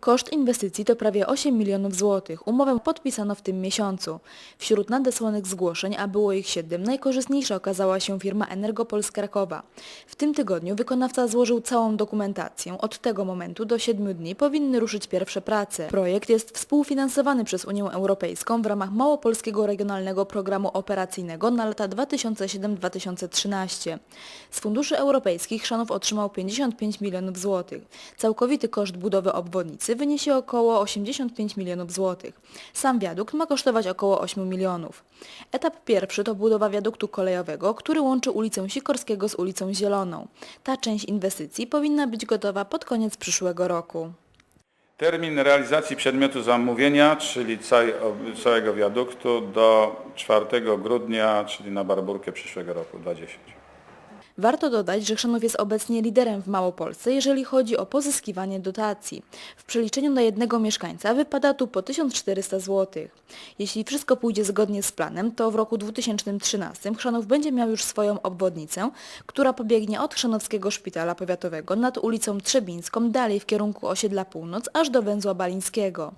Koszt inwestycji to prawie 8 milionów złotych. Umowę podpisano w tym miesiącu. Wśród nadesłanych zgłoszeń, a było ich 7, najkorzystniejsza okazała się firma Energopol z Krakowa. W tym tygodniu wykonawca złożył całą dokumentację. Od tego momentu do 7 dni powinny ruszyć pierwsze prace. Projekt jest współfinansowany przez Unię Europejską w ramach Małopolskiego Regionalnego Programu Operacyjnego na lata 2007-2013. Z funduszy europejskich Szanów otrzymał 55 milionów złotych. Całkowity koszt budowy obwodnicy wyniesie około 85 milionów złotych. Sam wiadukt ma kosztować około 8 milionów. Etap pierwszy to budowa wiaduktu kolejowego, który łączy ulicę Sikorskiego z ulicą Zieloną. Ta część inwestycji powinna być gotowa pod koniec przyszłego roku. Termin realizacji przedmiotu zamówienia, czyli całego wiaduktu do 4 grudnia, czyli na Barburkę przyszłego roku 2010. Warto dodać, że Chrzanów jest obecnie liderem w Małopolsce, jeżeli chodzi o pozyskiwanie dotacji. W przeliczeniu na jednego mieszkańca wypada tu po 1400 zł. Jeśli wszystko pójdzie zgodnie z planem, to w roku 2013 Chrzanów będzie miał już swoją obwodnicę, która pobiegnie od Chrzanowskiego Szpitala Powiatowego nad ulicą Trzebińską dalej w kierunku osiedla Północ aż do węzła Balińskiego.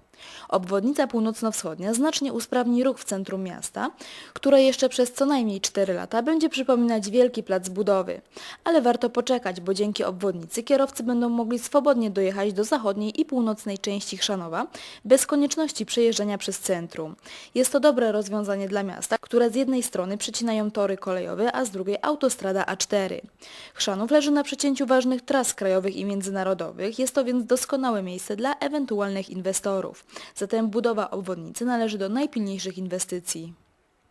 Obwodnica północno-wschodnia znacznie usprawni ruch w centrum miasta, które jeszcze przez co najmniej 4 lata będzie przypominać wielki plac budowy. Ale warto poczekać, bo dzięki obwodnicy kierowcy będą mogli swobodnie dojechać do zachodniej i północnej części Chrzanowa bez konieczności przejeżdżania przez centrum. Jest to dobre rozwiązanie dla miasta, które z jednej strony przecinają tory kolejowe, a z drugiej autostrada A4. Chrzanów leży na przecięciu ważnych tras krajowych i międzynarodowych, jest to więc doskonałe miejsce dla ewentualnych inwestorów. Zatem budowa obwodnicy należy do najpilniejszych inwestycji.